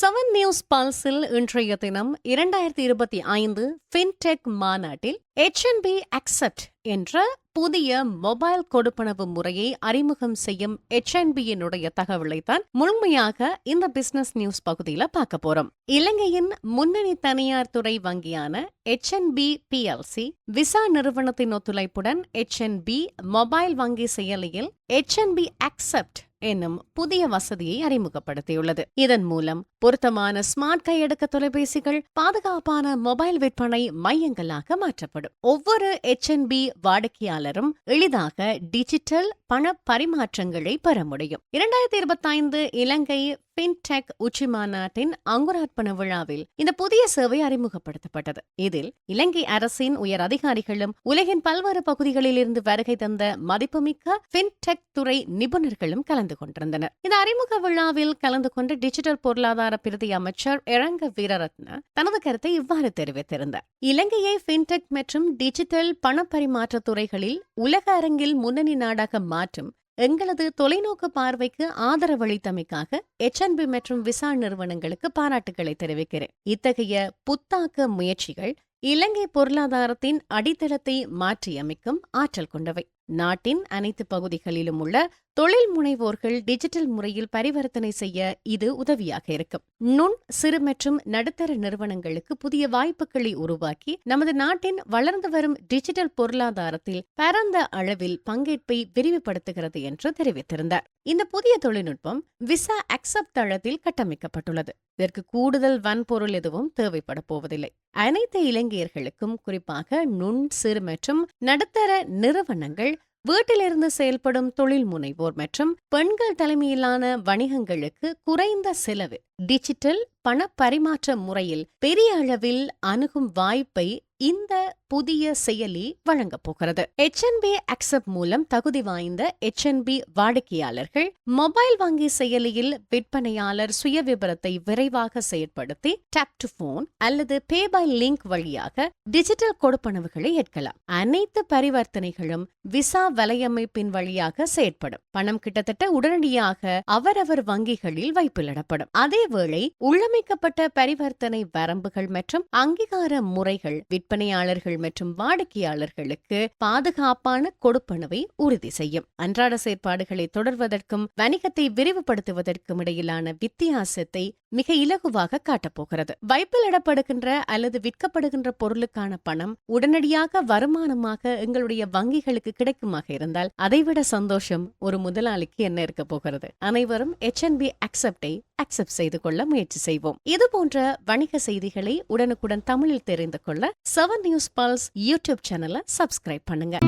Seven news பல்ஸில் இன்றைய தினம் இரண்டாயிரத்தி இருபத்தி ஐந்து ஃபின்டெக் மாநாட்டில் HNB அக்செப்ட் என்ற புதிய மொபைல் கொடுப்பனவு முறையை அறிமுகம் செய்யும் HNB-யினுடைய தகவலை தான் முழுமையாக இந்த பிசினஸ் நியூஸ் பகுதியில பார்க்க போறோம். இலங்கையின் முன்னணி தனியார் துறை வங்கியான HNB பிஎல்சி விசா நிறுவனத்தின் ஒத்துழைப்புடன் HNB மொபைல் வங்கி செயலியில் HNB அக்செப்ட் என்னும் புதிய வசதியை அறிமுகப்படுத்தியுள்ளது. இதன் மூலம் பொருத்தமான ஸ்மார்ட் கையடக்க தொலைபேசிகள் பாதுகாப்பான மொபைல் விற்பனை மையங்களாக மாற்றப்படும். ஒவ்வொரு HNB வாடிக்கையாளரும் எளிதாக டிஜிட்டல் பண பரிமாற்றங்களை பெற முடியும். இரண்டாயிரத்தி இருபத்தைந்து இலங்கை பின்டெக் உச்சி மாநாட்டின் அங்குரார்ப்பண விழாவில் இந்த புதிய சேவை அறிமுகப்படுத்தப்பட்டது. இதில் இலங்கை அரசின் உயர் அதிகாரிகளும் உலகின் பல்வேறு பகுதிகளில் இருந்து வருகை தந்த மதிப்புமிக்க பின்டெக் துறை நிபுணர்களும் கலந்து கொண்டிருந்தனர். இந்த அறிமுக விழாவில் கலந்து கொண்ட டிஜிட்டல் பொருளாதார பிரதி அமைச்சர் இரங்க வீரரத்ன தனது கருத்தை இவ்வாறு தெரிவித்திருந்தார். இலங்கையை பின்டெக் மற்றும் டிஜிட்டல் பணப்பரிமாற்ற துறைகளில் உலக அரங்கில் முன்னணி நாடாக மாற்றும் எங்களது தொலைநோக்கு பார்வைக்கு ஆதரவளித்தமைக்காக எச்என்பி மற்றும் விசா நிறுவனங்களுக்கு பாராட்டுகளை தெரிவிக்கிறேன். இத்தகைய புத்தாக்க முயற்சிகள் இலங்கை பொருளாதாரத்தின் அடித்தளத்தை மாற்றியமைக்கும் ஆற்றல் கொண்டவை. நாட்டின் அனைத்து பகுதிகளிலும் உள்ள தொழில் முனைவோர்கள் டிஜிட்டல் முறையில் பரிவர்த்தனை செய்ய இது உதவியாக இருக்கும். நுண் சிறு மற்றும் நடுத்தர நிறுவனங்களுக்கு புதிய வாய்ப்புகளை உருவாக்கி நமது நாட்டின் வளர்ந்து வரும் டிஜிட்டல் பொருளாதாரத்தில் பரந்த அளவில் பங்கேற்பை விரிவுபடுத்துகிறது என்று தெரிவித்திருந்தார். இந்த புதிய தொழில்நுட்பம் விசா அக்செப்ட் தளத்தில் கட்டமைக்கப்பட்டுள்ளது. இதற்கு கூடுதல் வன்பொருள் எதுவும் தேவைப்பட போவதில்லை. அனைத்து இலங்கையர்களுக்கும் குறிப்பாக நுண் சிறு மற்றும் நடுத்தர நிறுவனங்கள் வீட்டிலிருந்து செயல்படும் தொழில் முனைவோர் மற்றும் பெண்கள் தலைமையிலான வணிகங்களுக்கு குறைந்த செலவு. டிஜிட்டல் பண பரிமாற்ற முறையில் பெரிய அளவில் அணுகும் வாய்ப்பை இந்த புதிய செயலி வழங்கப் போகிறது. ஹெச்என்பி அக்செப்ட் மூலம் தகுதி வாய்ந்த ஹெச்என்பி வாடிக்கையாளர்கள் மொபைல் வங்கி செயலியில் விற்பனையாளர் சுய விபரத்தை விரைவாக செயற்படுத்தி டேப் டு போன் அல்லது பே பை லிங்க் வழியாக டிஜிட்டல் கொடுப்பனவுகளை ஏற்கலாம். அனைத்து பரிவர்த்தனைகளும் விசா வலையமைப்பின் வழியாக செயற்படும். பணம் கிட்டத்தட்ட உடனடியாக அவரவர் வங்கிகளில் வைப்பிலிடப்படும். அதே அதேவேளை உள்ளமைக்கப்பட்ட பரிவர்த்தனை வரம்புகள் மற்றும் அங்கீகார முறைகள் விற்பனையாளர்கள் மற்றும் வாடிக்கையாளர்களுக்கு பாதுகாப்பான கொடுப்பனவை உறுதி செய்யும். அன்றாட செயற்பாடுகளை தொடர்வதற்கும் வணிகத்தை விரிவுபடுத்துவதற்கும் இடையிலான வித்தியாசத்தை மிக இலகுவாக காட்டப்போகிறது. வைப்பிலிடப்படுகின்ற அல்லது விற்கப்படுகின்ற பொருளுக்கான பணம் உடனடியாக வருமானமாக எங்களுடைய வங்கிகளுக்கு கிடைக்குமாக இருந்தால் அதைவிட சந்தோஷம் ஒரு முதலாளிக்கு என்ன இருக்க போகிறது? அனைவரும் HNB அக்செப்டை அக்செப்ட் செய்து கொள்ள முயற்சி செய்வோம். இது போன்ற வணிக செய்திகளை உடனுக்குடன் தமிழில் தெரிந்து கொள்ள செவன் நியூஸ் பல்ஸ் யூடியூப் சேனலை சப்ஸ்கிரைப் பண்ணுங்க.